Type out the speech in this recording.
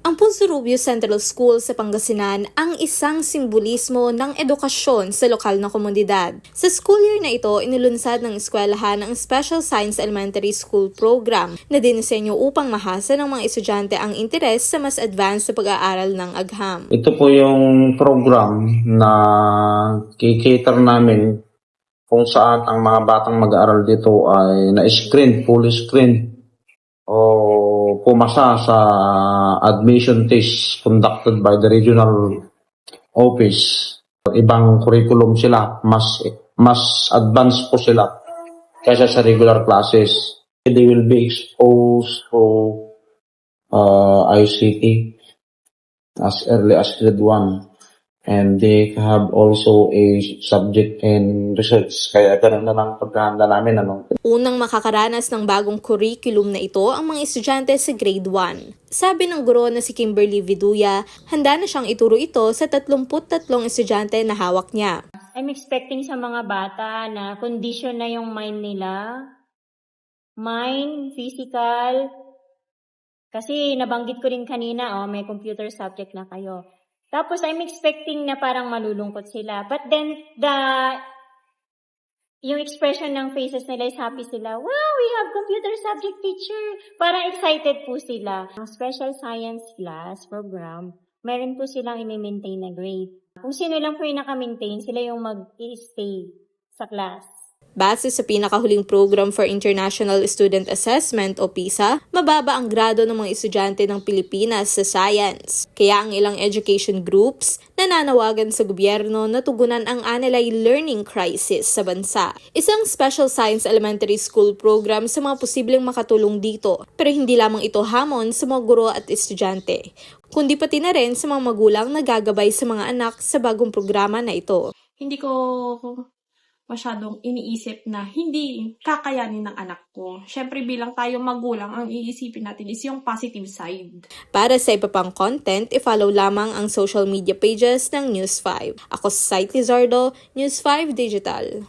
Ang Ponce Rubio Central School sa Pangasinan ang isang simbolismo ng edukasyon sa lokal na komunidad. Sa school year na ito, inulunsad ng eskwelahan ang Special Science Elementary School Program na dinisenyo upang mahasa ng mga estudyante ang interes sa mas advanced na pag-aaral ng agham. Ito po yung program na kikater namin kung saan ang mga batang mag-aaral dito ay na-screen, fully screen o pumasa sa admission test conducted by the regional office. Ibang curriculum sila, mas mas advanced po sila kaysa sa regular classes. They will be exposed to uh, ICT as early as grade 1 and they have also a subject in research kaya ganun na lang pagkahanda namin ano Unang makakaranas ng bagong curriculum na ito ang mga estudyante sa grade 1. Sabi ng guro na si Kimberly Viduya, handa na siyang ituro ito sa 33 estudyante na hawak niya. I'm expecting sa mga bata na condition na yung mind nila. Mind, physical. Kasi nabanggit ko rin kanina, oh, may computer subject na kayo. Tapos I'm expecting na parang malulungkot sila. But then, the yung expression ng faces nila is happy sila. Wow, we have computer subject teacher. Parang excited po sila. Ang special science class program, meron po silang i-maintain na grade. Kung sino lang po yung naka-maintain, sila yung mag-stay sa class. Base sa pinakahuling Program for International Student Assessment o PISA, mababa ang grado ng mga estudyante ng Pilipinas sa science. Kaya ang ilang education groups nananawagan sa gobyerno na tugunan ang anilay learning crisis sa bansa. Isang Special Science Elementary School program sa mga posibleng makatulong dito, pero hindi lamang ito hamon sa mga guro at estudyante, kundi pati na rin sa mga magulang na gagabay sa mga anak sa bagong programa na ito. hindi ko masyadong iniisip na hindi kakayanin ng anak ko. Syempre bilang tayo magulang, ang iisipin natin is yung positive side. Para sa iba pang content, i-follow lamang ang social media pages ng News 5. Ako si Sight Lizardo, News 5 Digital.